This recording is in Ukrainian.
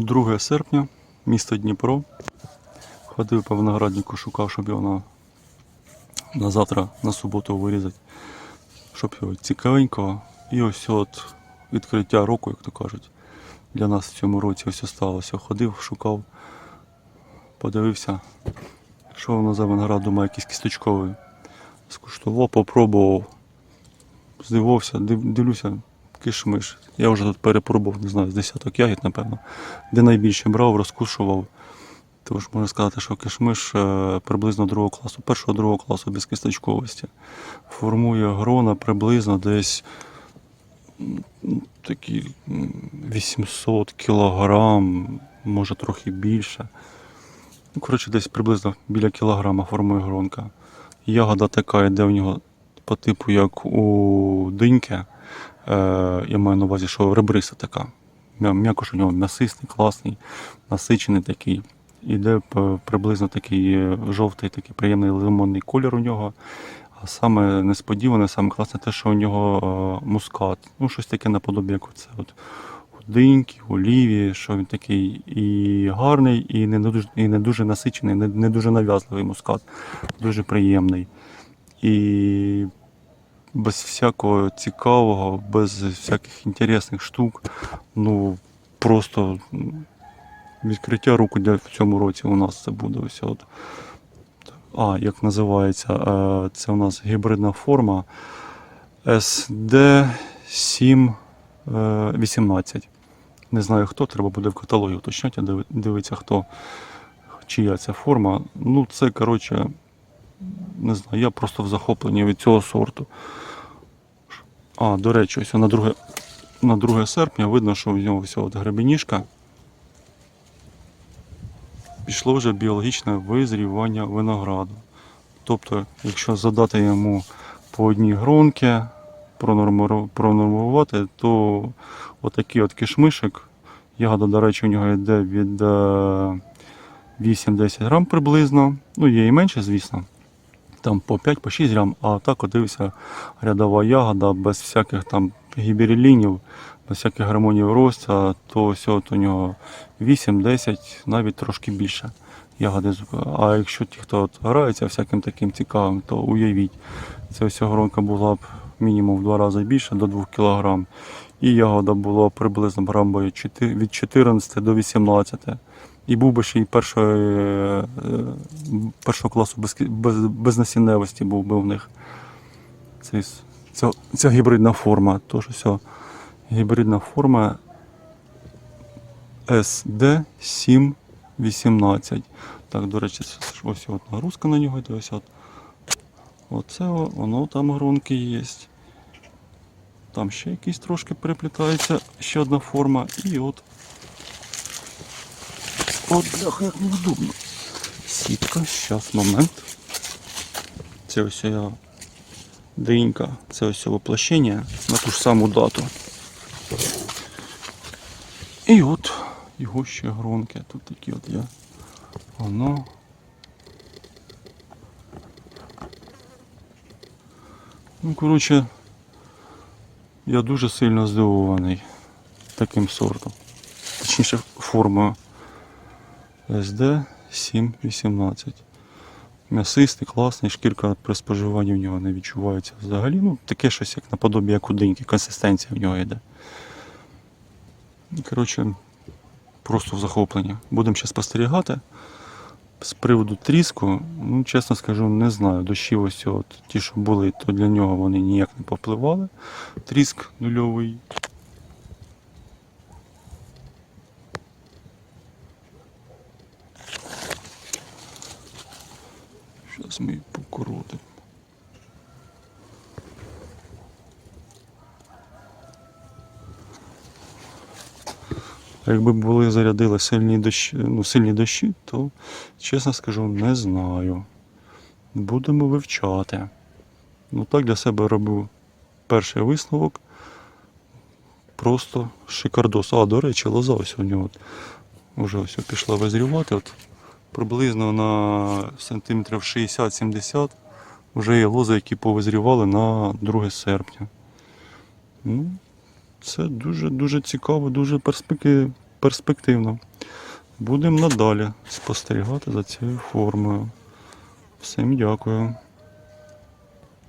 2 серпня, місто Дніпро. Ходив по винограднику, шукав, щоб його на, на завтра, на суботу вирізати. Щоб його цікавенького. І ось от відкриття року, як то кажуть. Для нас в цьому році ось сталося. Ходив, шукав, подивився, що воно за виноград, думаю, якийсь кісточковий. Скуштував, попробував, здивувався, див- дивлюся, кишмиш. Я вже тут перепробував, не знаю, з десяток ягід, напевно, де найбільше брав, розкушував. Тож можна сказати, що кишмиш е, приблизно другого класу, першого другого класу без кісточковості. Формує грона приблизно десь такі 800 кілограм, може трохи більше. Ну, коротше, десь приблизно біля кілограма формує гронка. Ягода така йде в нього по типу, як у диньки. Е, я маю на увазі, що ребриста така. М'я- М'якош у нього м'ясистий, класний, насичений такий. Іде приблизно такий е, жовтий, такий приємний лимонний колір у нього. А саме несподіване, саме класне те, що у нього е, мускат. Ну, щось таке наподобі, як оце. От. У оліві, що він такий і гарний, і не дуже, і не дуже насичений, не, не дуже нав'язливий мускат. Дуже приємний. І без всякого цікавого, без всяких інтересних штук. Ну, просто відкриття руку для в цьому році у нас це буде ось от. А, як називається? Е, Це у нас гібридна форма SD718. Не знаю хто, треба буде в каталогі уточняти, диви- дивитися хто, чия це форма. Ну, це, коротше, не знаю, я просто в захопленні від цього сорту. А, до речі, ось на 2, на 2 серпня видно, що в нього ось от гребеніжка. Пішло вже біологічне визрівання винограду. Тобто, якщо задати йому по одній гронки, пронормувати, то отакий от кишмишик, ягода, до речі, у нього йде від е, 8-10 грам приблизно. Ну, є і менше, звісно. Там по 5-6 грам, а так от дивися, рядова ягода без всяких там гіберелінів, без всяких гормонів росту, то ось от у нього 8-10, навіть трошки більше ягоди. А якщо ті, хто от грається всяким таким цікавим, то уявіть, ця ось гронка була б мінімум в два рази більше, до 2 кг. І ягода була приблизно грамбою від 14 до 18. І був би ще й першої, е, першого класу без, без, безнасінневості був би в них. Це, ця, ця гібридна форма. Тож все, гібридна форма SD718. Так, до речі, це ось от нагрузка на нього йде. Ось от. Оце воно там гронки є. Там ще якісь трошки переплітається, ще одна форма. І от. От, бляха, як неудобно. Сітка, зараз момент. Це ось я динька, це ось воплощення на ту ж саму дату. І от його ще гронки. Тут такі от є. Воно. Ну, коротше, я дуже сильно здивований таким сортом. Точніше, формою SD 718. М'ясистий, класний, шкірка при споживанні в нього не відчувається взагалі. Ну, таке щось як наподобі, як у диньки, консистенція в нього йде. Коротше, просто в захопленні. Будемо ще спостерігати. З приводу тріску, ну, чесно скажу, не знаю. Дощі ось от, ті, що були, то для нього вони ніяк не повпливали. Тріск нульовий. Зараз ми її покоротимо. Якби були зарядили сильні дощі, ну, сильні дощі, то чесно скажу, не знаю. Будемо вивчати. Ну так для себе робив перший висновок. Просто шикардос. А, до речі, лоза ось у нього. Уже ось пішла визрівати. От, приблизно на сантиметрів 60-70 вже є лози, які повизрівали на 2 серпня. Ну, це дуже дуже цікаво, дуже перспективно. Будемо надалі спостерігати за цією формою. Всім дякую.